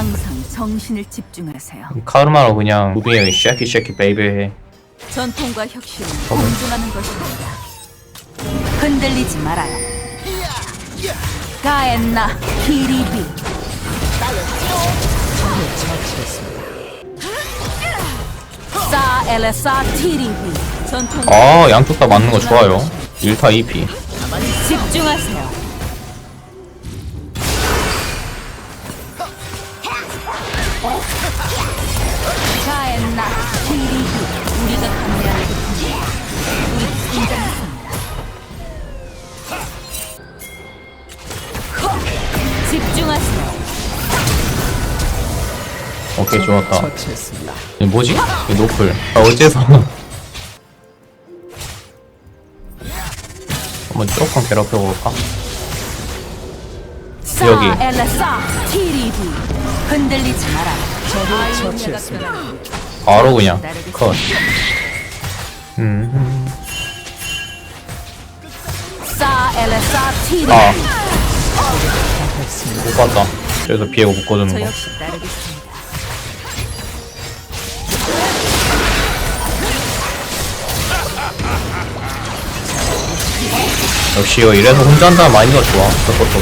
항상 정신을 집중하세요. 카르마로 그냥 무빙에 쉐키 쉐키 베이비 해 전통과 혁신은 공존하는 것입니다. 흔들리지 말아요. 가엔나 히리비 사 엘레사 티리비 전통 아 양쪽 다 맞는 거 좋아요 1타 2피 집중하세요. 집중하세요. 오케이 좋았다 처치했습니다. 이게 뭐지? 이 노플 아 어째서 한번 조금 괴롭혀 볼까? 사 여기. 흔들리지 마라. 처치했습니다. 바로 그냥 컷 음, 아. 못 봤다 그래서 비에고 묶어주는 저거 역시 따르겠습니다. 역시 이거 이래서 혼자 한다는 마인드가 좋아 그것도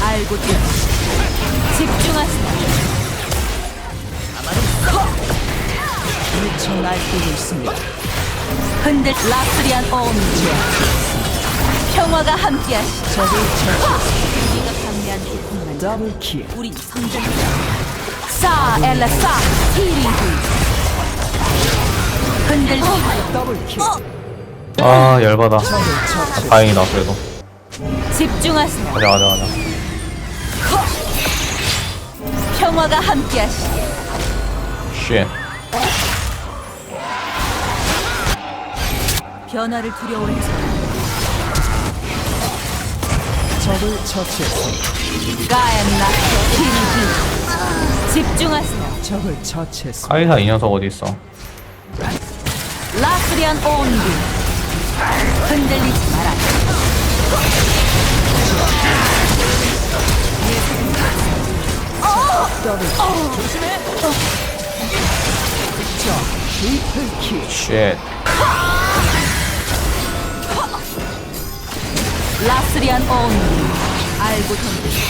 알고 들 집중하세요. 미쳐 날뛰고 있습니다. 흔들 라스리안 오음지 평화가 함께하시. 적을 처치. 우리가 강미한 이뿐만 더블 킬. 우리 성장이다. 사 엘라사 티리비 흔들지 더블 킬. 아 열받아 적을 처치. 다행이다 그래도 집중하세요. 가자 가자 가자 평화가 함께하시. 쉣 변화를 두려워해서 적을 처치했습니다. 가엔나 티리비 집중하세요. 적을 처치했습니다. 카이사 이 녀석 어딨어 라스리안 온비 흔들리지 마라. 더블 킬. 트리플 킬. 쉣 라스리안 온비 알고 던지.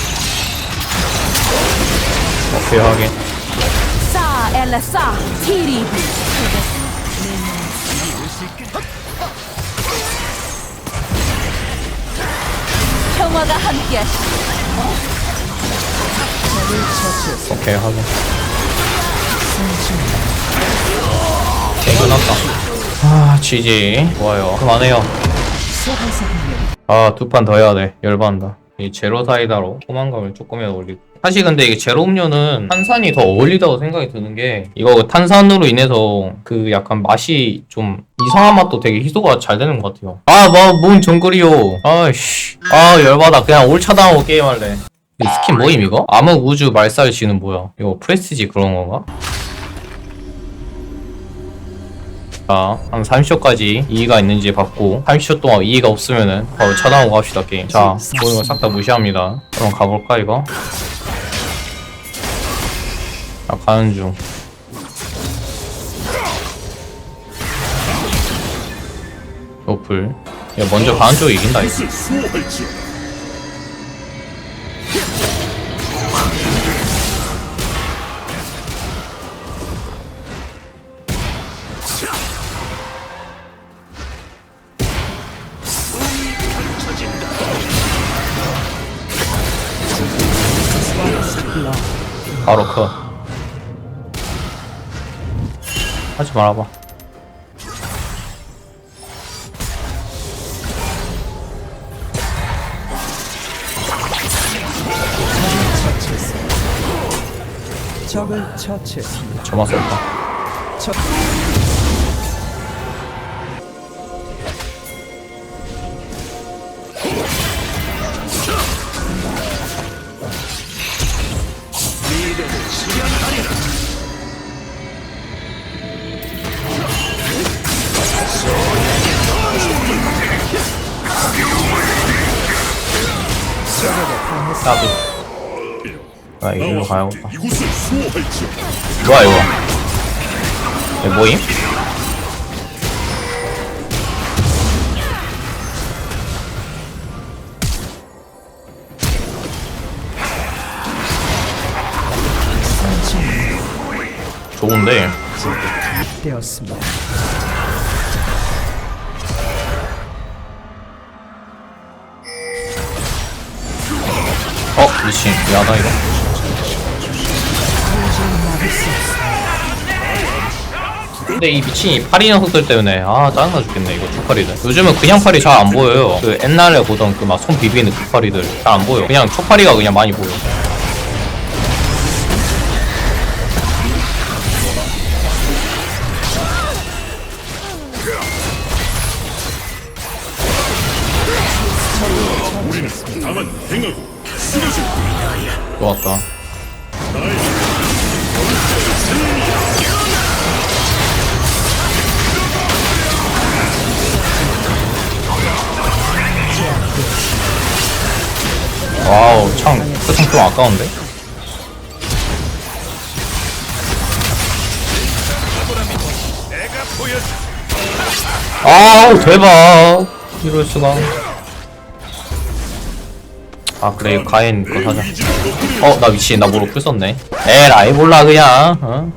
오케이 확인 사 엘라사 티리비 평화가 함께하시. 오케이 확인 끝났다. 아 GG 좋아요. 그만해요 아 두 판 더 해야 돼. 열받는다. 이 제로 사이다로 포만감을 조금이라도 올리고. 사실 근데 이게 제로 음료는 탄산이 더 어울리다고 생각이 드는 게 이거 탄산으로 인해서 그 약간 맛이 좀 이상한 맛도 되게 희소가 잘 되는 것 같아요. 아 뭐 뭔 정글이요. 아이씨. 아 열받아. 그냥 올 차단하고 게임할래. 이 스킨 뭐임 이거? 암흑 우주 말살 지는 뭐야? 이거 프레스티지 그런 건가? 자, 한 30초까지 이의가 있는지 받고 30초 동안 이의가 없으면은 바로 차단하고 갑시다 게임. 자, 보는 거 싹 다 무시합니다. 그럼 가볼까 이거? 자, 가는 중. 노플. 야 먼저 가는 쪽이 이긴다 이거 바로 컷 하지 말아봐. 적을 처치했습니다. 저만 쏠까 까비. 아, 이리로 가야겠다. 수호할지 뭐야, 이거? 이거 뭐임? 좋은데. 되었습니다. 미친. 야다, 이거. 근데 이 미친 이 파리 녀석들 때문에 아 짜증나 죽겠네 이거 초파리들 요즘은 그냥 팔이 잘안 보여요 그 옛날에 보던 그 막 손 비비는 그 파리들 잘 안 보여 그냥 초파리가 그냥 많이 보여 아까운데 아우 대박 이럴 수가 아 그래 이거 가인 거 사자 어 나 미친 나 모로 풀 썼네 에 라이 몰라 그냥 어?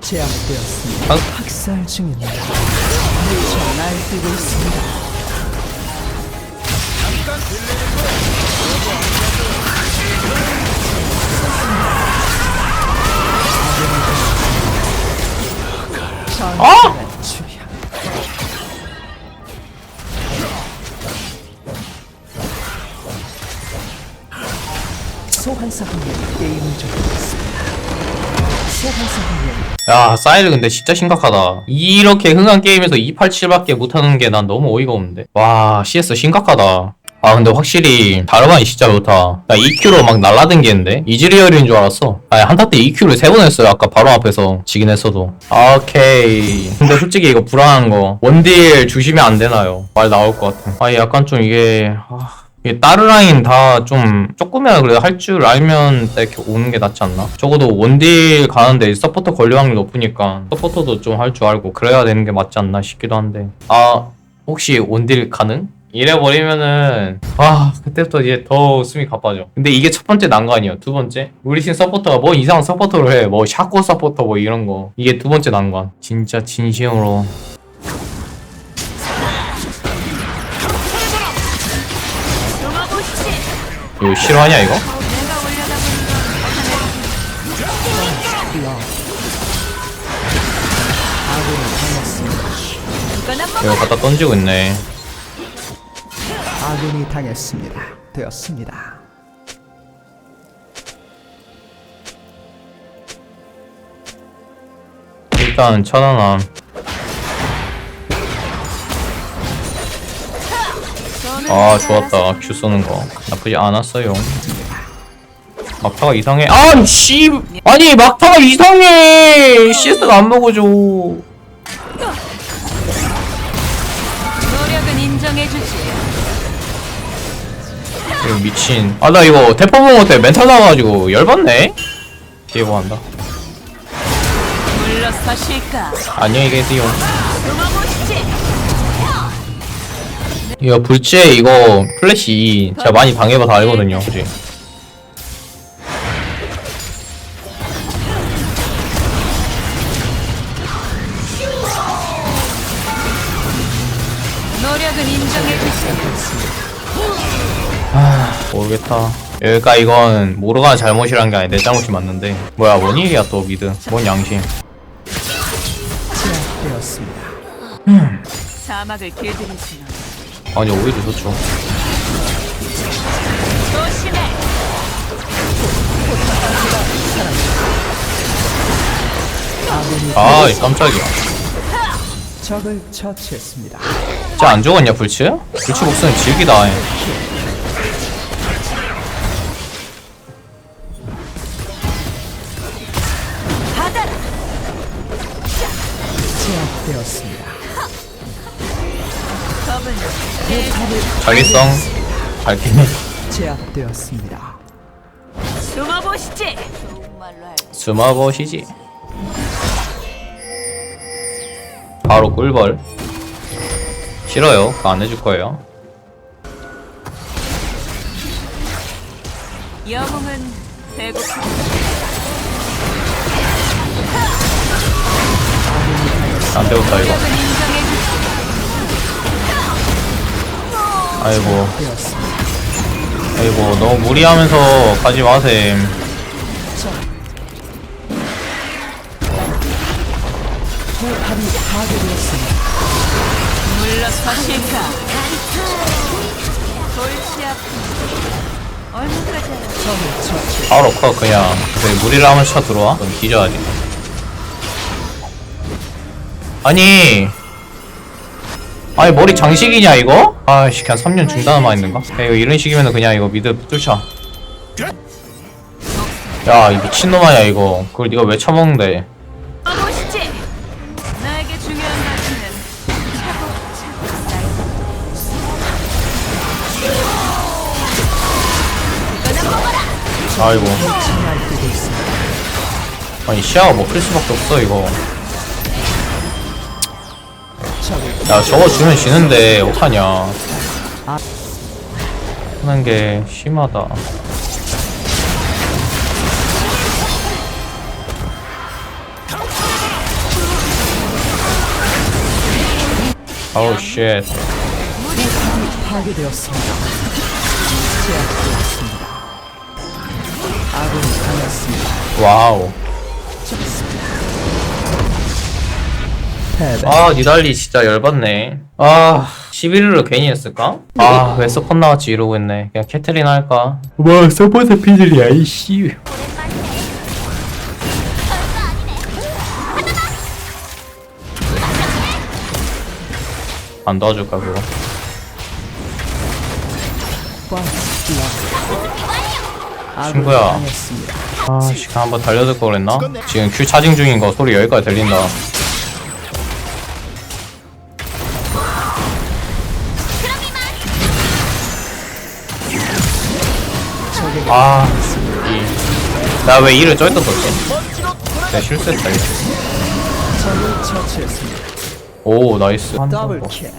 제압되었습니다. 아. 학살 중입니다. 미쳐 날뛰고 있습니다. 아! 주야. 소환사 사이드 근데 진짜 심각하다 이렇게 흥한 게임에서 287밖에 못하는 게 난 너무 어이가 없는데 와 CS 심각하다 아 근데 확실히 다르반이 진짜 좋다. 나 2Q로 막 날라댕기는데? 이즈리얼인 줄 알았어. 아니 한타 때 2Q를 세 번 했어요. 아까 바로 앞에서 지긴 했어도. 오케이. 근데 솔직히 이거 불안한 거. 원딜 주시면 안 되나요? 말 나올 것 같아. 아니 약간 좀 이게 아... 이게 다른 라인 다 좀 조금이라도 그래도 할 줄 알면 이렇게 오는 게 낫지 않나? 적어도 원딜 가는데 서포터 권리 확률 높으니까 서포터도 좀 할 줄 알고 그래야 되는 게 맞지 않나 싶기도 한데. 아 혹시 원딜 가능? 이래버리면은 아 그때부터 이제 더 숨이 가빠져. 근데 이게 첫 번째 난관이야 두 번째? 우리 팀 서포터가 뭐 이상한 서포터를 해뭐 샤코 서포터 뭐 이런 거. 이게 두 번째 난관 진짜 진심으로. 이거 실화냐 이거? 이거 갖다 던지고 있네 아군이 당했습니다. 되었습니다. 일단 천안함. 아 좋았다. 큐 쏘는 거. 나쁘지 않았어요. 막타가 이상해. 아 씨! 아니 막타가 이상해! CS가 안 먹어줘. 노력은 인정해주지. 이거 미친. 아 나 이거 대포 먹을 때 멘탈 나가지고 열받네? 뒤에고 한다. 물러서실까? 안녕히 계세요. 이거 불치에 이거 플래시 제가 많이 당해봐서 알거든요 그지 모르겠다. 그러니까 이건 모르가 잘못이란 게내 잘못이 맞는데 뭐야 뭔 일이야 또 미드 뭔 양심 제압되었습니다. 사막을 길들이시는 아니 오히려 좋죠 조심해. 아 깜짝이야 적을 처치했습니다. 진짜 안 죽었냐 불치? 불치 목소리 질기다 자기성 밝히네 제압되었습니다. 숨어보시지. 숨어보시지 바로 꿀벌 싫어요 그거 안 해줄 거예요 영웅은 배고파. 안 되겠다 이거 아이고. 아이고 너무 무리하면서 가지 마셈? 적을 처치. 바로 커 그냥 왜 무리를 하면서 쳐 들어와? 그럼 뒤져야지 아니 아니 머리 장식이냐 이거? 아씨 그냥 3년 중단만 있는가? 야 이거 이런 식이면 그냥 이거 미드 뚫자 야이 미친놈 아니야 이거 그걸 네가 왜 쌓여. 아이고. 아니 시야가 먹힐 수밖에 없어 이거 야 저거 주면 지는데 어떡하냐 하는 게 심하다 아우 쉣 파괴되었습니다. 제압되었습니다. 아군이 당했습니다. 와우 패배. 아 니달리 진짜 열받네 아 11일로 괜히 했을까? 아 왜 서폿 나왔지 이러고 있네 그냥 캐트린 할까? 뭐 서폿의 피들이야 이씨 안 도와줄까 그거 친구야. 당했습니다. 아 시간 한번 달려들 걸 그랬나? 지금 큐 차징 중인 거 소리 여기까지 들린다 아, 나왜 이를 쩔다 썼지? 내가 실수했다 이거. 오 나이스 더블 이거 킬.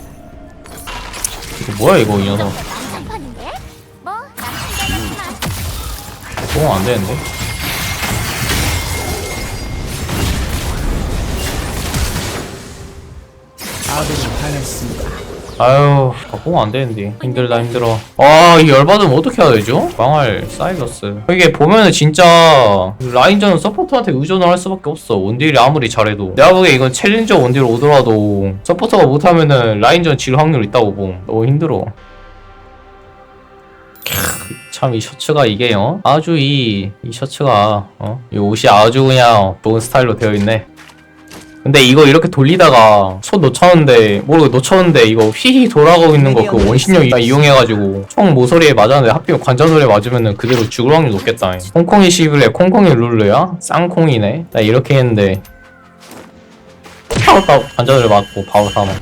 뭐야 이거 이 녀석 뭐? 뽕 안되는데? 아군이 당했습니다. 아유 뽕 안되는데. 힘들다 힘들어. 아이 열받으면 어떻게 해야 되죠? 망할 사이러스. 이게 보면은 진짜 라인전은 서포터한테 의존을 할 수밖에 없어. 원딜이 아무리 잘해도. 내가 보기에 이건 챌린저 원딜 오더라도 서포터가 못하면은 라인전 질 확률 있다고 봄. 너무 힘들어. 참이 셔츠가 이게 어? 아주 이, 이 셔츠가 어 이 옷이 아주 그냥 좋은 스타일로 되어 있네 근데 이거 이렇게 돌리다가 손 놓쳤는데 모르고 놓쳤는데 이거 휘휘 돌아가고 있는 거 그 원심력 이- 이용해가지고 총 모서리에 맞았는데 하필 관자놀이에 맞으면은 그대로 죽을 확률 높겠다 콩콩이 시블에 콩콩이 룰루야? 쌍콩이네 나 이렇게 했는데 바로 딱 관자놀이 맞고 바로 사망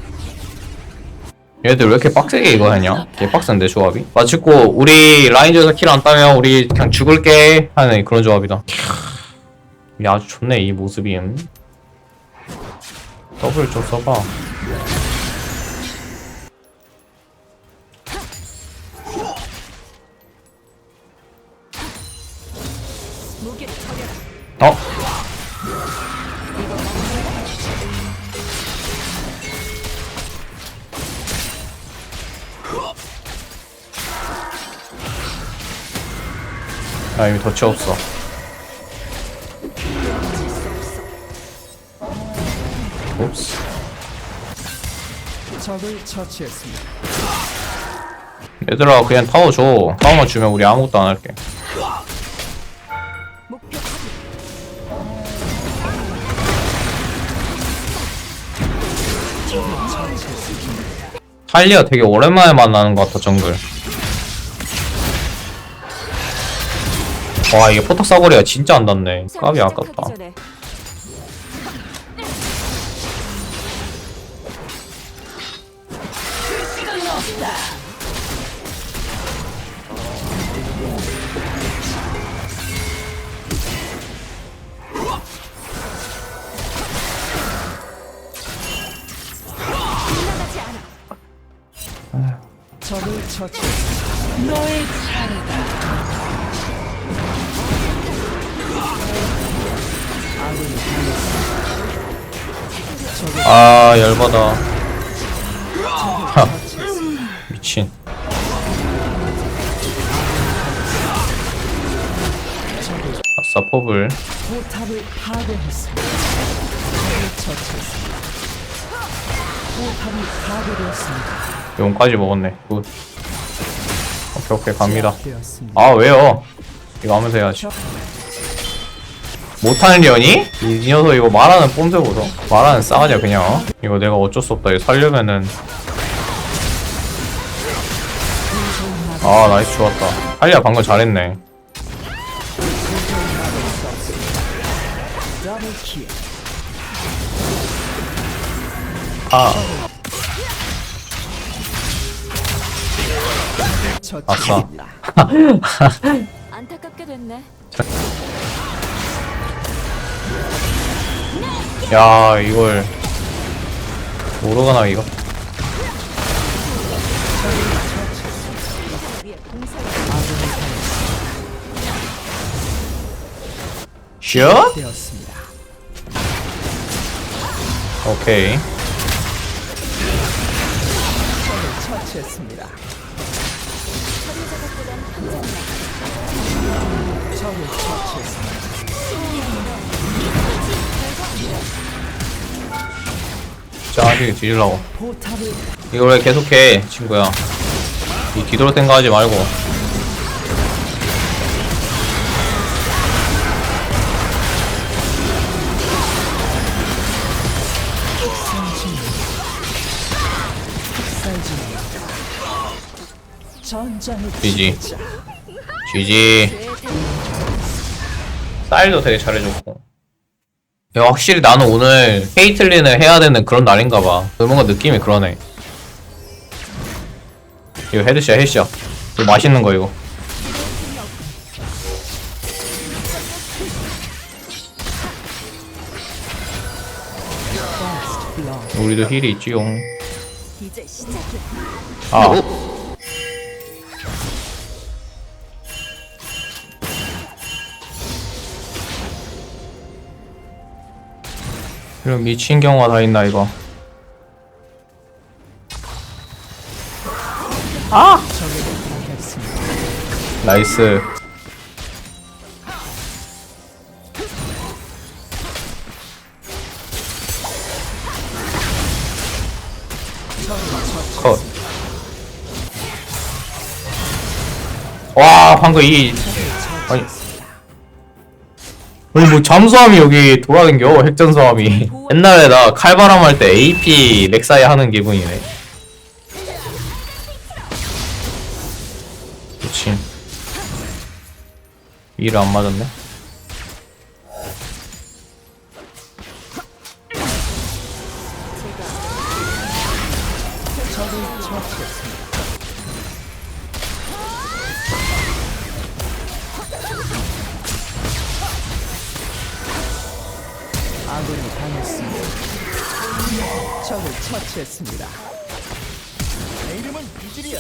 얘들 왜 이렇게 빡세게 이거 하냐? 개 빡센데 조합이? 마치고 우리 라인전에서 킬 안 따면 우리 그냥 죽을게 하는 그런 조합이다 야 아주 좋네 이 모습이 음. 더블 좀 써봐. 어? 아 이미 덫이 없어 옵스 적을 처치했습니다. 얘들아 그냥 타워 줘. 타워만 주면 우리 아무것도 안 할게. 목표 탈리아 되게 오랜만에 만나는 것 같아 정글. 와 이게 포탑 사거리가 진짜 안 닿네. 까비 아깝다. 전에 지나가지 처치. 너의 차례다. 아 열받아 하, 미친 아싸 퍼블 포탑을 파괴했습니다. 적을 처치했습니다. 포탑이 파괴되었습니다. 용까지 먹었네 굿 오케이 오케이 갑니다. 아 왜요 이거 하면서 해야지 못하는 년이? 이 녀석 이거 말하는 뽐새 보소 말하는 싸가지야 그냥 어? 이거 내가 어쩔 수 없다 이거 살려면은 아 나이스 좋았다 할리야 방금 잘했네. 아 아싸. 안타깝게 됐네. 야 이걸 모르가나 이거 슛? 되었습니다. 오케이 처치했습니다. 처치했습니다. 짜식이 뒤질라고 이걸 왜 계속해 친구야 이 뒤돌아 생각하지 말고 GG. GG 쌀도 되게 잘해줬고. 야 확실히 나는 오늘 케이틀린을 해야 되는 그런 날인가봐. 뭔가 느낌이 그러네. 이거 헤드샷 헤드샷. 이거 맛있는 거 이거. 우리도 힐이 있지용. 아 이런 미친 경우가 다 있나 이거 당했습니다. 나이스 컷. 와 방금 이 아니 아니 뭐 잠수함이 여기 돌아다녀 핵전수함이. 옛날에 나 칼바람 할 때 AP 렉사이 하는 기분이네. 그치. 일을 안 맞았네 처치했습니다. 내 이름은 킬.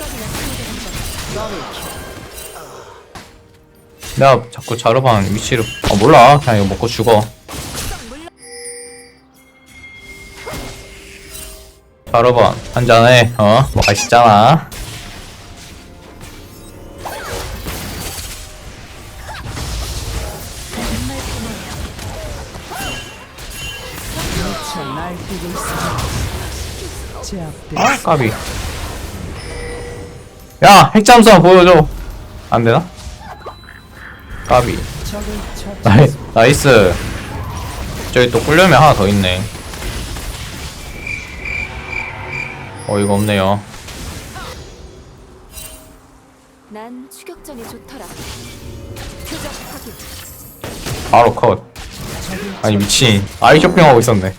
내가 자꾸 자르반 위치를 아 몰라 그냥 이거 먹고 죽어 자르반 한잔해 어? 뭐 맛있잖아 까비 야 핵잠수함 보여줘. 안되나? 까비 나이. 나이스. 저기 또 꿀려면 하나 더 있네. 어이가 없네요. 난 추격전이 좋더라. 바로 컷. 아니 미친. 아이 쇼핑하고 있었네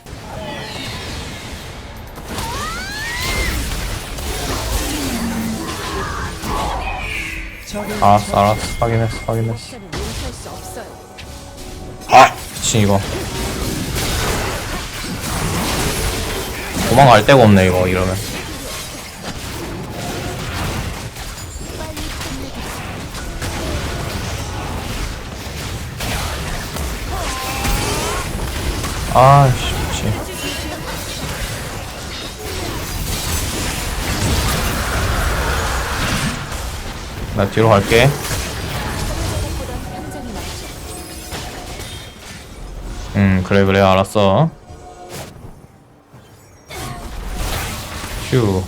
알았어 알았어. 확인했어 확인했어. 아! 미친 이거. 도망갈 데가 없네 이거 이러면. 아씨 나 뒤로 갈게. 음 그래 그래 알았어 휴.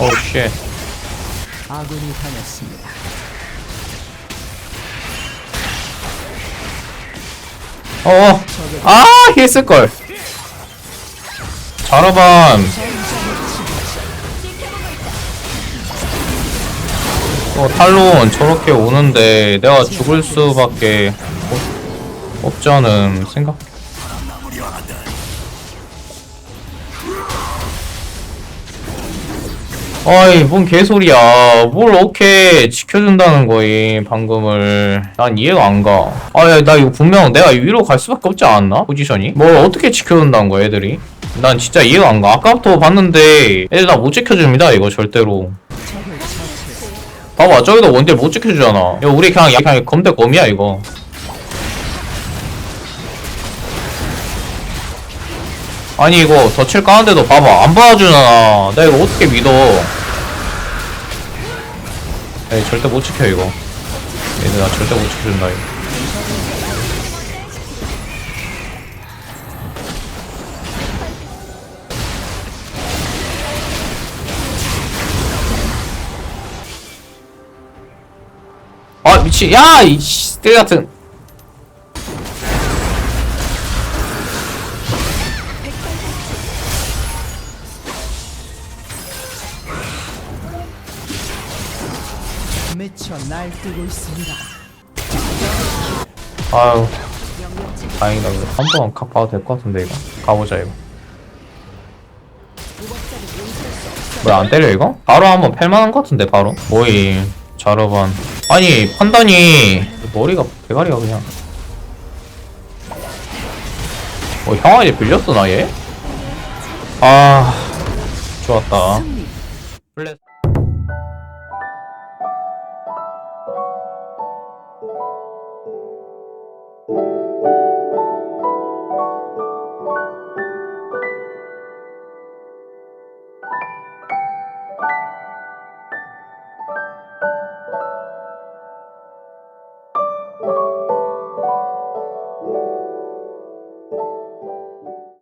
오우 쉣 아군이 당했습니다. 어어 아 했을걸. 자르반. 어 탈론 저렇게 오는데 내가 죽을 수밖에 없, 없지 않은 생각 어이 뭔 개소리야. 뭘 어떻게 지켜준다는 거임 방금을. 난 이해가 안가. 아야 나 이거 분명 내가 위로 갈 수밖에 없지 않았나? 포지션이? 뭘 어떻게 지켜준다는 거야 애들이? 난 진짜 이해가 안가. 아까부터 봤는데 애들 다못 지켜줍니다 이거 절대로. 봐봐 저기도 원딜 못 지켜주잖아. 야 우리 그냥 그냥 검대 검이야 이거 아니 이거 덫을 까는데도 봐봐. 안 봐주잖아. 나 이거 어떻게 믿어? 에이 절대 못 지켜 이거. 얘들 나 절대 못 지켜준다 이거. 아 야이 씨, 같은 날뛰고 있습니다. 아유 다행이다. 그래 한번 각 봐도 될 것 같은데 이거? 가보자 이거. 왜안 때려 이거? 바로 한번 팰만한 것 같은데 바로? 뭐이 자르반. 아니 판단이 머리가 대가리가 그냥. 어 형아이 빌렸어 나 얘? 아 좋았다. 플랫